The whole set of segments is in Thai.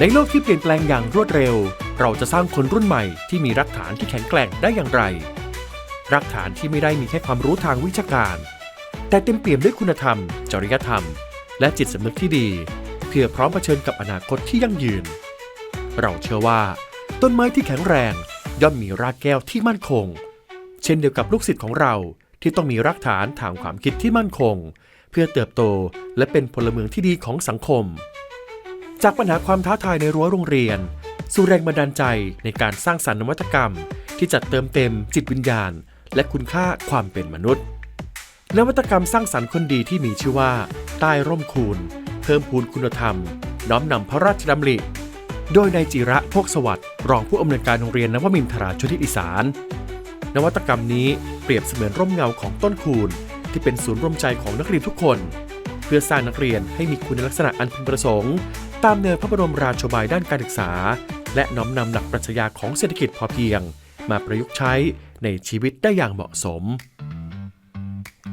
ในโลกที่เปลี่ยนแปลงอย่างรวดเร็ว เราจะสร้างคนรุ่นใหม่ที่มีรากฐานที่แข็งแกร่งได้อย่างไรรากฐานที่ไม่ได้มีแค่ความรู้ทางวิชาการ แต่เต็มเปี่ยมด้วยคุณธรรม จริยธรรม และจิตสำนึกที่ดี เพื่อพร้อมเผชิญกับอนาคตที่ยั่งยืน เราเชื่อว่า ต้นไม้ที่แข็งแรงย่อมมีรากแก้วที่มั่นคง เช่นเดียวกับลูกศิษย์ของเราที่ต้องมีรากฐานทางความคิดที่มั่นคง เพื่อเติบโตและเป็นพลเมืองที่ดีของสังคม จากปัญหาความท้าทายในรั้วโรงเรียน สู่แรงบันดาลใจในการสร้างสรรค์นวัตกรรม ที่จะเติมเต็มจิตวิญญาณ และคุณค่าความเป็นมนุษย์ นวัตกรรมสร้างสรรค์คนดีที่มีชื่อว่า ใต้ร่มคูณ เพิ่มพูนคุณธรรม น้อมนำพระราชดำริ โดยนายจิระโภคสวัสดิ์รองผู้อำนวยการโรงเรียนนวมินทราชุทิอีสาน นวัตกรรมนี้เปรียบเสมือนร่มเงาของต้นคูณ ที่เป็นศูนย์รวมใจของนักเรียนทุกคน เพื่อสร้างนักเรียนให้มีคุณลักษณะอันพึงประสงค์ ตามแนวพระบรมราโชบายด้านการศึกษา และน้อมนำหลักปรัชญาของเศรษฐกิจพอเพียง มาประยุกต์ใช้ในชีวิตได้อย่างเหมาะสม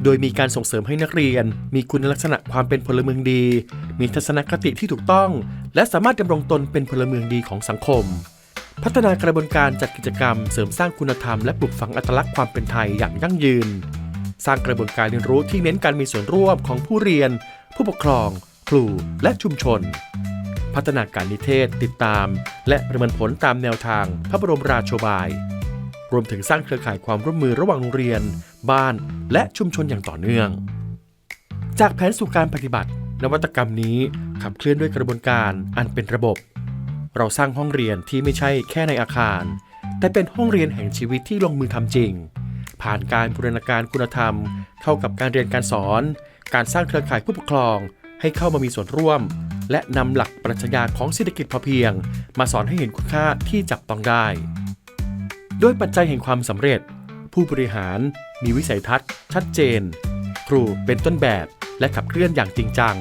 โดยมีการส่งเสริมให้นักเรียน มีคุณลักษณะความเป็นพลเมืองดี มีทัศนคติที่ถูกต้อง และสามารถดำรงตนเป็นพลเมืองดีของสังคม พัฒนากระบวนการจัดกิจกรรม เสริมสร้างคุณธรรมและปลูกฝังอัตลักษณ์ความเป็นไทยอย่างยั่งยืน สร้างกระบวนการเรียนรู้ที่เน้นการมีส่วนร่วมของผู้เรียน ผู้ปกครอง ครูและชุมชน พัฒนาการนิเทศ ติดตาม และประเมินผลตามแนวทางพระบรมราโชบาย รวมถึงสร้างเครือข่ายความร่วมมือระหว่างโรงเรียน บ้าน และชุมชนอย่างต่อเนื่อง จากแผนสู่การปฏิบัติ นวัตกรรมนี้ขับเคลื่อนด้วยกระบวนการอันเป็นระบบ เราสร้างห้องเรียนที่ไม่ใช่แค่ในอาคาร แต่เป็นห้องเรียนแห่งชีวิตที่ลงมือทำจริง ผ่านการบูรณาการคุณธรรม เข้ากับการเรียนการสอน การสร้างเครือข่ายผู้ปกครองให้เข้ามามีส่วนร่วม และนำหลักปรัชญาของเศรษฐกิจพอเพียง มาสอนให้เห็นคุณค่าที่จับต้องได้โดยปัจจัยแห่งความสำเร็จ ผู้บริหารมีวิสัยทัศน์ ชัดเจน ครูเป็นต้นแบบและขับเคลื่อนอย่างจริงจัง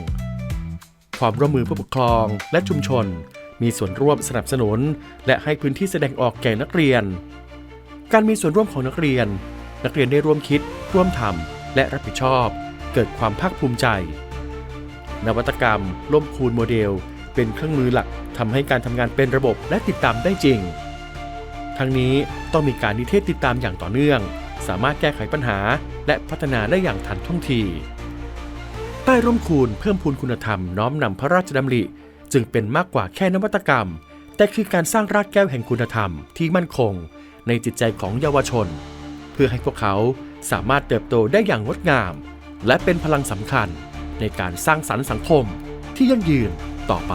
ความร่วมมือผู้ปกครองและชุมชน มีส่วนร่วมสนับสนุน และให้พื้นที่แสดงออกแก่นักเรียน การมีส่วนร่วมของนักเรียน นักเรียนได้ร่วมคิด ร่วมทำและรับผิดชอบ เกิดความภาคภูมิใจ นวัตกรรมล่วมคูณโมเดล เป็นเครื่องมือหลักทำให้การทำงานเป็นระบบและติดตามได้จริง ทั้งนี้ต้องมีการนิเทศติดตามอย่างต่อเนื่อง สามารถแก้ไขปัญหา และพัฒนาได้อย่างทันท่วงที ใต้ร่มคูณเพิ่มพูนคุณธรรมน้อมนำพระราชดำริ จึงเป็นมากกว่าแค่นวัตกรรม แต่คือการสร้างรากแก้วแห่งคุณธรรมที่มั่นคง ในจิตใจของเยาวชน เพื่อให้พวกเขาสามารถเติบโตได้อย่างงดงาม และเป็นพลังสำคัญ ในการสร้างสรรค์สังคมที่ยั่งยืนต่อไป